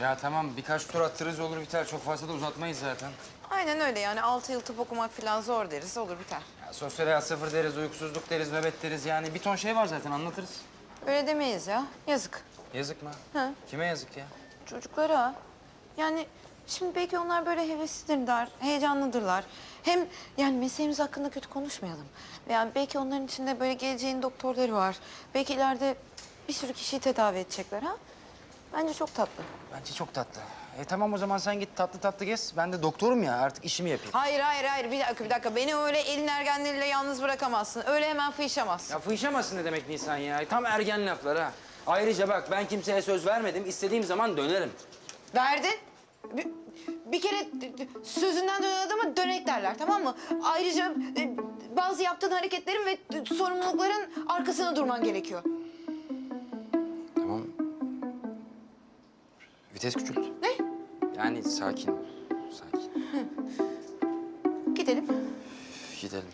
Ya tamam birkaç tur attırırız olur biter. Çok fazla da uzatmayız zaten. Aynen öyle yani altı yıl tıp okumak falan zor deriz olur biter. Ya sosyal hayat sıfır deriz, uykusuzluk deriz, nöbet deriz. Yani bir ton şey var zaten anlatırız. Öyle demeyiz ya yazık. Yazık mı? Hı. Kime yazık ya? Çocuklara yani şimdi belki onlar böyle heveslidirler, heyecanlıdırlar. Hem yani mesleğimiz hakkında kötü konuşmayalım. Yani belki onların içinde böyle geleceğin doktorları var. Belki ileride bir sürü kişiyi tedavi edecekler ha. Bence çok tatlı. Bence çok tatlı. E tamam o zaman sen git tatlı tatlı gez. Ben de doktorum ya artık işimi yapayım. Hayır hayır hayır bir dakika bir dakika beni öyle elin ergenleriyle yalnız bırakamazsın. Öyle hemen fıyışamazsın. Ya fıyışamazsın ne demek Nisan ya? Tam ergen laflar ha. Ayrıca bak ben kimseye söz vermedim. İstediğim zaman dönerim. Verdin. Bir, bir kere sözünden dönen adama dönek derler tamam mı? Ayrıca e, bazı yaptığın hareketlerin ve sorumlulukların arkasına durman gerekiyor. Vites küçült. Ne? Yani sakin ol. Sakin. Gidelim. Gidelim.